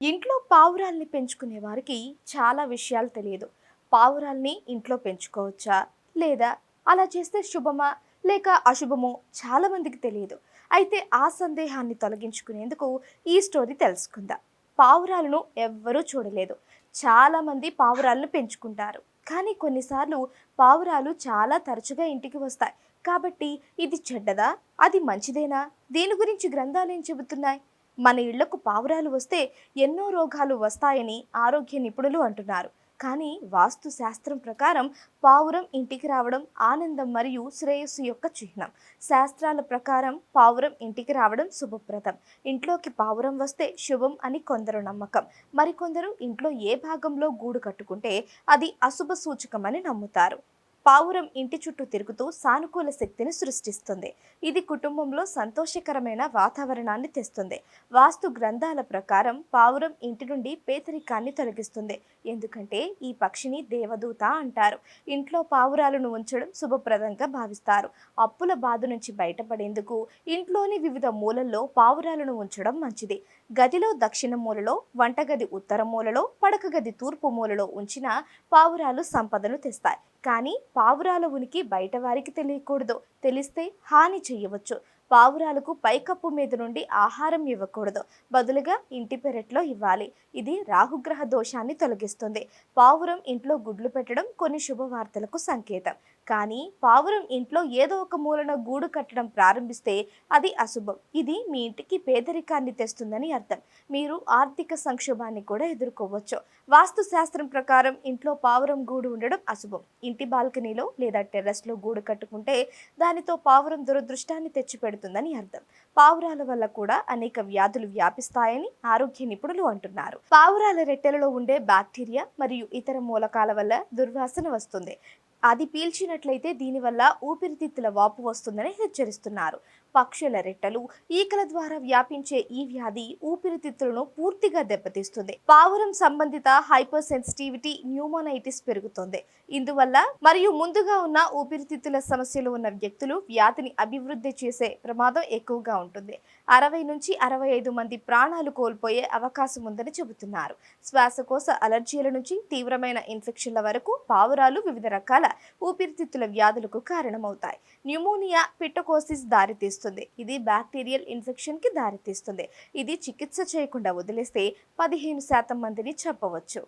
ఇంట్లో పావురాల్ని పెంచుకునే వారికి చాలా విషయాలు తెలియదు. పావురాల్ని ఇంట్లో పెంచుకోవచ్చా? లేదా అలా చేస్తే శుభమా? లేక అశుభమో చాలా మందికి తెలియదు. అయితే ఆ సందేహాన్ని తొలగించుకునేందుకు ఈ స్టోరీ తెలుసుకుందాం. పావురాలను ఎవ్వరూ చూడలేదు. చాలామంది పావురాలను పెంచుకుంటారు. కానీ కొన్నిసార్లు పావురాలు చాలా తరచుగా ఇంటికి వస్తాయి. కాబట్టి ఇది చెడ్డదా? అది మంచిదేనా? దీని గురించి గ్రంథాలు ఏం చెబుతున్నాయి? మన ఇళ్ళకు పావురాలు వస్తే ఎన్నో రోగాలు వస్తాయని ఆరోగ్య నిపుణులు అంటున్నారు. కానీ వాస్తు శాస్త్రం ప్రకారం పావురం ఇంటికి రావడం ఆనందం మరియు శ్రేయస్సు యొక్క చిహ్నం. శాస్త్రాల ప్రకారం పావురం ఇంటికి రావడం శుభప్రదం. ఇంట్లోకి పావురం వస్తే శుభం అని కొందరు నమ్మకం. మరికొందరు ఇంట్లో ఏ భాగంలో గూడు కట్టుకుంటే అది అశుభ సూచకమని నమ్ముతారు. పావురం ఇంటి చుట్టూ తిరుగుతూ సానుకూల శక్తిని సృష్టిస్తుంది. ఇది కుటుంబంలో సంతోషకరమైన వాతావరణాన్ని తెస్తుంది. వాస్తు గ్రంథాల ప్రకారం పావురం ఇంటి నుండి పేదరికాన్ని తొలగిస్తుంది. ఎందుకంటే ఈ పక్షిని దేవదూత అంటారు. ఇంట్లో పావురాలను ఉంచడం శుభప్రదంగా భావిస్తారు. అప్పుల బాధ నుంచి బయటపడేందుకు ఇంట్లోని వివిధ మూలల్లో పావురాలను ఉంచడం మంచిది. గదిలో దక్షిణ మూలలో వంటగది ఉత్తర మూలలో పడకగది తూర్పు మూలలో ఉంచిన పావురాలు సంపదను తెస్తాయి. కానీ పావురాల ఉనికి బయట వారికి తెలియకూడదు. తెలిస్తే హాని చేయవచ్చు. పావురాలకు పైకప్పు మీద నుండి ఆహారం ఇవ్వకూడదు. బదులుగా ఇంటి పెరట్లో ఇవ్వాలి. ఇది రాహుగ్రహ దోషాన్ని తొలగిస్తుంది. పావురం ఇంట్లో గుడ్లు పెట్టడం కొన్ని శుభవార్తలకు సంకేతం. కానీ పావురం ఇంట్లో ఏదో ఒక మూలన గూడు కట్టడం ప్రారంభిస్తే అది అశుభం. ఇది మీ ఇంటికి పేదరికాన్ని తెస్తుందని అర్థం. మీరు ఆర్థిక సంక్షోభాన్ని కూడా ఎదుర్కోవచ్చు. వాస్తు శాస్త్రం ప్రకారం ఇంట్లో పావురం గూడు ఉండడం అశుభం. ఇంటి బాల్కనీలో లేదా టెర్రస్లో గూడు కట్టుకుంటే దానితో పావురం దురదృష్టాన్ని పెడుతుందని అర్థం. పావురాల వల్ల కూడా అనేక వ్యాధులు వ్యాపిస్తాయని ఆరోగ్య నిపుణులు అంటున్నారు. పావురాల రెట్టెలలో ఉండే బ్యాక్టీరియా మరియు ఇతర మూలకాల వల్ల దుర్వాసన వస్తుంది. అది పీల్చినట్లయితే దీనివల్ల ఊపిరితిత్తుల వాపు వస్తుందని హెచ్చరిస్తున్నారు. పక్షుల రెట్టలు ఈకల ద్వారా వ్యాపించే ఈ వ్యాధి ఊపిరితిత్తులను పూర్తిగా దెబ్బతీస్తుంది. పావురం సంబంధిత హైపర్ సెన్సిటివిటీ న్యూమోనైటిస్ పెరుగుతుంది. ఇందువల్ల మరియు ముందుగా ఉన్న ఊపిరితిత్తుల సమస్యలు ఉన్న వ్యక్తులు వ్యాధిని అభివృద్ధి చేసే ప్రమాదం ఎక్కువగా ఉంటుంది. అరవై నుంచి అరవై ఐదు మంది ప్రాణాలు కోల్పోయే అవకాశం ఉందని చెబుతున్నారు. శ్వాసకోశ అలర్జీల నుంచి తీవ్రమైన ఇన్ఫెక్షన్ల వరకు పావురాలు వివిధ రకాల ఊపిరితిత్తుల వ్యాధులకు కారణమవుతాయి. న్యూమోనియా పిట్టకోసిస్ దారితీస్తుంది. ఇది బ్యాక్టీరియల్ ఇన్ఫెక్షన్కి దారితీస్తుంది. ఇది చికిత్స చేయకుండా వదిలేస్తే పదిహేను శాతం మందిని చెప్పవచ్చు